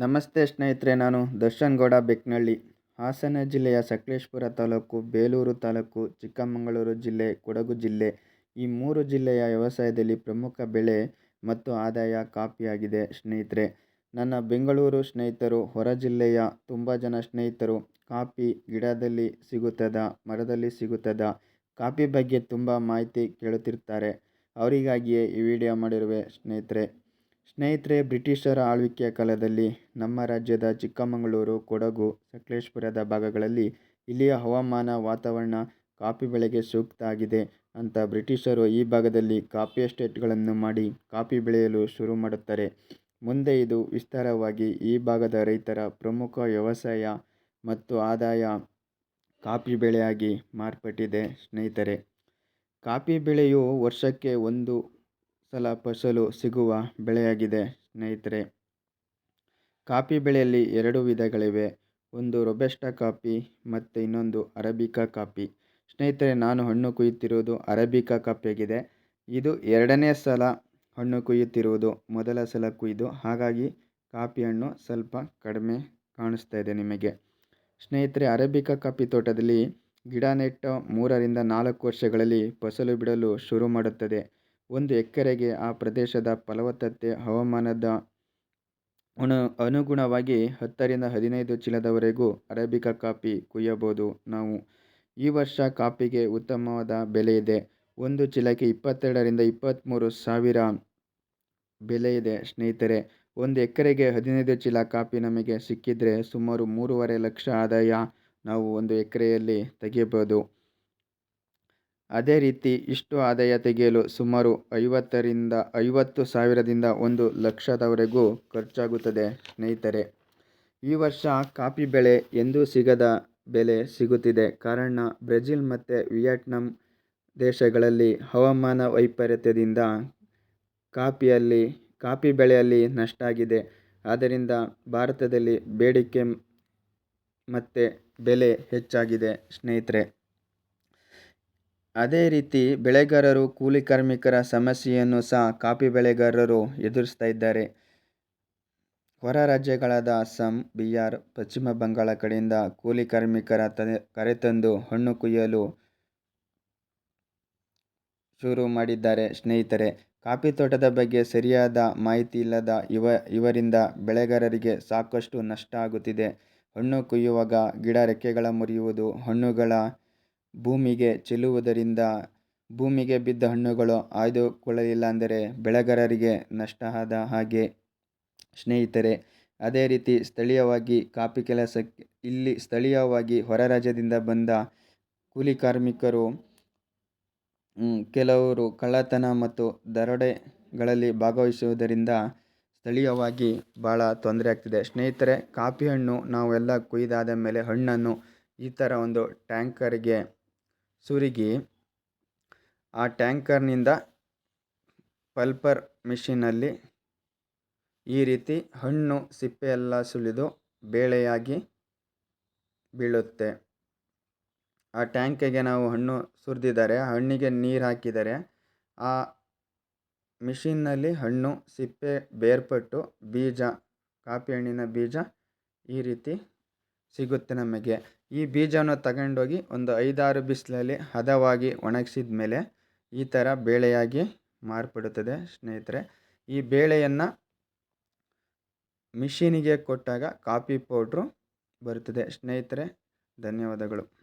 ನಮಸ್ತೆ ಸ್ನೇಹಿತರೆ, ನಾನು ದರ್ಶನ್ ಗೌಡ ಬೆಕ್ನಳ್ಳಿ. ಹಾಸನ ಜಿಲ್ಲೆಯ ಸಕಲೇಶ್ಪುರ ತಾಲೂಕು, ಬೇಲೂರು ತಾಲೂಕು, ಚಿಕ್ಕಮಗಳೂರು ಜಿಲ್ಲೆ, ಕೊಡಗು ಜಿಲ್ಲೆ ಈ ಮೂರು ಜಿಲ್ಲೆಯ ವ್ಯವಸಾಯದಲ್ಲಿ ಪ್ರಮುಖ ಬೆಳೆ ಮತ್ತು ಆದಾಯ ಕಾಫಿಯಾಗಿದೆ ಸ್ನೇಹಿತರೆ. ನನ್ನ ಬೆಂಗಳೂರು ಸ್ನೇಹಿತರು, ಹೊರ ಜಿಲ್ಲೆಯ ತುಂಬ ಜನ ಸ್ನೇಹಿತರು, ಕಾಫಿ ಗಿಡದಲ್ಲಿ ಸಿಗುತ್ತದ, ಮರದಲ್ಲಿ ಸಿಗುತ್ತದ, ಕಾಫಿ ಬಗ್ಗೆ ತುಂಬ ಮಾಹಿತಿ ಕೇಳುತ್ತಿರ್ತಾರೆ. ಅವರಿಗಾಗಿಯೇ ಈ ವಿಡಿಯೋ ಮಾಡಿರುವೆ ಸ್ನೇಹಿತರೆ. ಸ್ನೇಹಿತರೆ, ಬ್ರಿಟಿಷರ ಆಳ್ವಿಕೆಯ ಕಾಲದಲ್ಲಿ ನಮ್ಮ ರಾಜ್ಯದ ಚಿಕ್ಕಮಗಳೂರು, ಕೊಡಗು, ಸಕಲೇಶಪುರದ ಭಾಗಗಳಲ್ಲಿ ಇಲ್ಲಿಯ ಹವಾಮಾನ ವಾತಾವರಣ ಕಾಫಿ ಬೆಳೆಗೆ ಸೂಕ್ತ ಆಗಿದೆ ಅಂತ ಬ್ರಿಟಿಷರು ಈ ಭಾಗದಲ್ಲಿ ಕಾಫಿ ಎಸ್ಟೇಟ್ಗಳನ್ನು ಮಾಡಿ ಕಾಫಿ ಬೆಳೆಯಲು ಶುರು ಮಾಡುತ್ತಾರೆ. ಮುಂದೆ ಇದು ವಿಸ್ತಾರವಾಗಿ ಈ ಭಾಗದ ರೈತರ ಪ್ರಮುಖ ವ್ಯವಸಾಯ ಮತ್ತು ಆದಾಯ ಕಾಫಿ ಬೆಳೆಯಾಗಿ ಮಾರ್ಪಟ್ಟಿದೆ. ಸ್ನೇಹಿತರೆ, ಕಾಫಿ ಬೆಳೆಯು ವರ್ಷಕ್ಕೆ ಒಂದು ಸಲ ಫಸಲು ಸಿಗುವ ಬೆಳೆಯಾಗಿದೆ ಸ್ನೇಹಿತರೆ. ಕಾಫಿ ಬೆಳೆಯಲ್ಲಿ ಎರಡು ವಿಧಗಳಿವೆ. ಒಂದು ರೊಬೆಸ್ಟಾ ಕಾಫಿ, ಮತ್ತು ಇನ್ನೊಂದು ಅರಬಿಕಾ ಕಾಫಿ. ಸ್ನೇಹಿತರೆ, ನಾನು ಹಣ್ಣು ಕುಯ್ಯುತ್ತಿರುವುದು ಅರಬಿಕಾ ಕಾಫಿಯಾಗಿದೆ ಇದು ಎರಡನೇ ಸಲ ಹಣ್ಣು ಕುಯ್ಯುತ್ತಿರುವುದು. ಮೊದಲ ಸಲ ಕುಯ್ದು, ಹಾಗಾಗಿ ಕಾಫಿ ಹಣ್ಣು ಸ್ವಲ್ಪ ಕಡಿಮೆ ಕಾಣಿಸ್ತಾ ಇದೆ ನಿಮಗೆ. ಸ್ನೇಹಿತರೆ, ಅರಬಿಕಾ ಕಾಫಿ ತೋಟದಲ್ಲಿ ಗಿಡ ನೆಟ್ಟು ಮೂರರಿಂದ ನಾಲ್ಕು ವರ್ಷಗಳಲ್ಲಿ ಫಸಲು ಬಿಡಲು ಶುರು ಮಾಡುತ್ತದೆ. ಒಂದು ಎಕರೆಗೆ ಆ ಪ್ರದೇಶದ ಫಲವತ್ತತೆ ಹವಾಮಾನದ ಅನು, ಅನುಗುಣವಾಗಿ ಹತ್ತರಿಂದ ಹದಿನೈದು ಚೀಲದವರೆಗೂ ಅರೇಬಿಕಾ ಕಾಫಿ ಕುಯ್ಯಬಹುದು. ನಾವು ಈ ವರ್ಷ ಕಾಫಿಗೆ ಉತ್ತಮವಾದ ಬೆಲೆ ಇದೆ. ಒಂದು ಚೀಲಕ್ಕೆ ಇಪ್ಪತ್ತೆರಡರಿಂದ ಇಪ್ಪತ್ತ್ಮೂರು ಸಾವಿರ ಬೆಲೆ ಇದೆ ಸ್ನೇಹಿತರೆ. ಒಂದು ಎಕರೆಗೆ ಹದಿನೈದು ಚೀಲ ಕಾಫಿ ನಮಗೆ ಸಿಕ್ಕಿದರೆ ಸುಮಾರು ಮೂರುವರೆ ಲಕ್ಷ ಆದಾಯ ನಾವು ಒಂದು ಎಕರೆಯಲ್ಲಿ ತೆಗೆಯಬಹುದು. ಅದೇ ರೀತಿ ಇಷ್ಟು ಆದಾಯ ತೆಗೆಯಲು ಸುಮಾರು ಐವತ್ತರಿಂದ ಐವತ್ತು ಸಾವಿರದಿಂದ ಒಂದು ಲಕ್ಷದವರೆಗೂ ಖರ್ಚಾಗುತ್ತದೆ. ಸ್ನೇಹಿತರೆ, ಈ ವರ್ಷ ಕಾಫಿ ಬೆಳೆ ಎಂದೂ ಸಿಗದ ಬೆಲೆ ಸಿಗುತ್ತಿದೆ. ಕಾರಣ, ಬ್ರೆಜಿಲ್ ಮತ್ತು ವಿಯೆಟ್ನಾಂ ದೇಶಗಳಲ್ಲಿ ಹವಾಮಾನ ವೈಪರೀತ್ಯದಿಂದ ಕಾಫಿಯಲ್ಲಿ, ಕಾಫಿ ಬೆಳೆಯಲ್ಲಿ ನಷ್ಟ ಆಗಿದೆ ಆದ್ದರಿಂದ ಭಾರತದಲ್ಲಿ ಬೇಡಿಕೆ ಮತ್ತು ಬೆಲೆ ಹೆಚ್ಚಾಗಿದೆ. ಸ್ನೇಹಿತರೆ ಅದೇ ರೀತಿ ಬೆಳೆಗಾರರು, ಕೂಲಿ ಕಾರ್ಮಿಕರ ಸಮಸ್ಯೆಯನ್ನು ಸಹ ಕಾಫಿ ಬೆಳೆಗಾರರು ಎದುರಿಸ್ತಾ ಇದ್ದಾರೆ. ಹೊರ ರಾಜ್ಯಗಳಾದ ಅಸ್ಸಾಂ, ಬಿಹಾರ್, ಪಶ್ಚಿಮ ಬಂಗಾಳ ಕಡೆಯಿಂದ ಕೂಲಿ ಕಾರ್ಮಿಕರ ಕರೆತಂದು ಹಣ್ಣು ಕುಯ್ಯಲು ಶುರು ಮಾಡಿದ್ದಾರೆ ಸ್ನೇಹಿತರೆ. ಕಾಫಿ ತೋಟದ ಬಗ್ಗೆ ಸರಿಯಾದ ಮಾಹಿತಿ ಇಲ್ಲದ ಇವ ಇವರಿಂದ ಬೆಳೆಗಾರರಿಗೆ ಸಾಕಷ್ಟು ನಷ್ಟ ಆಗುತ್ತಿದೆ. ಹಣ್ಣು ಕುಯ್ಯುವಾಗ ಗಿಡ ರೆಕ್ಕೆಗಳ ಮುರಿಯುವುದು, ಹಣ್ಣುಗಳ ಭೂಮಿಗೆ ಚೆಲ್ಲುವುದರಿಂದ ಭೂಮಿಗೆ ಬಿದ್ದ ಹಣ್ಣುಗಳು ಆಯ್ದುಕೊಳ್ಳಲಿಲ್ಲ ಅಂದರೆ ಬೆಳೆಗಾರರಿಗೆ ನಷ್ಟ ಆದ ಹಾಗೆ. ಸ್ನೇಹಿತರೆ, ಅದೇ ರೀತಿ ಸ್ಥಳೀಯವಾಗಿ ಕಾಪಿ ಕೆಲಸಕ್ಕೆ, ಇಲ್ಲಿ ಸ್ಥಳೀಯವಾಗಿ ಹೊರ ರಾಜ್ಯದಿಂದ ಬಂದ ಕೂಲಿ ಕಾರ್ಮಿಕರು ಕೆಲವರು ಕಳ್ಳತನ ಮತ್ತು ದರೋಡೆಗಳಲ್ಲಿ ಭಾಗವಹಿಸುವುದರಿಂದ ಸ್ಥಳೀಯವಾಗಿ ಭಾಳ ತೊಂದರೆ ಆಗ್ತಿದೆ. ಸ್ನೇಹಿತರೆ, ಕಾಫಿ ಹಣ್ಣು ನಾವೆಲ್ಲ ಕೊಯ್ದಾದ ಮೇಲೆ ಹಣ್ಣನ್ನು ಈ ಥರ ಒಂದು ಟ್ಯಾಂಕರಿಗೆ ಸುರುಗಿ ಆ ಟ್ಯಾಂಕರ್ನಿಂದ ಪಲ್ಪರ್ ಮಿಷಿನಲ್ಲಿ ಈ ರೀತಿ ಹಣ್ಣು ಸಿಪ್ಪೆಯೆಲ್ಲ ಸುಲಿದು ಬೇಳೆಯಾಗಿ ಬೀಳುತ್ತೆ. ಆ ಟ್ಯಾಂಕಿಗೆ ನಾವು ಹಣ್ಣು ಸುರಿದಿದ್ದಾರೆ, ಹಣ್ಣಿಗೆ ನೀರು ಹಾಕಿದರೆ ಆ ಮಿಷಿನ್ನಲ್ಲಿ ಹಣ್ಣು, ಸಿಪ್ಪೆ ಬೇರ್ಪಟ್ಟು ಬೀಜ, ಕಾಫಿ ಹಣ್ಣಿನ ಬೀಜ ಈ ರೀತಿ ಸಿಗುತ್ತೆ ನಮಗೆ. ಈ ಬೀಜವನ್ನು ತಗೊಂಡೋಗಿ ಒಂದು ಐದಾರು ಬಿಸಿಲಲ್ಲಿ ಹದವಾಗಿ ಒಣಗಿಸಿದ ಮೇಲೆ ಈ ಥರ ಬೇಳೆಯಾಗಿ ಮಾರ್ಪಡುತ್ತದೆ. ಸ್ನೇಹಿತರೆ, ಈ ಬೇಳೆಯನ್ನು ಮಿಷಿನಿಗೆ ಕೊಟ್ಟಾಗ ಕಾಫಿ ಪೌಡ್ರು ಬರುತ್ತದೆ. ಸ್ನೇಹಿತರೆ, ಧನ್ಯವಾದಗಳು.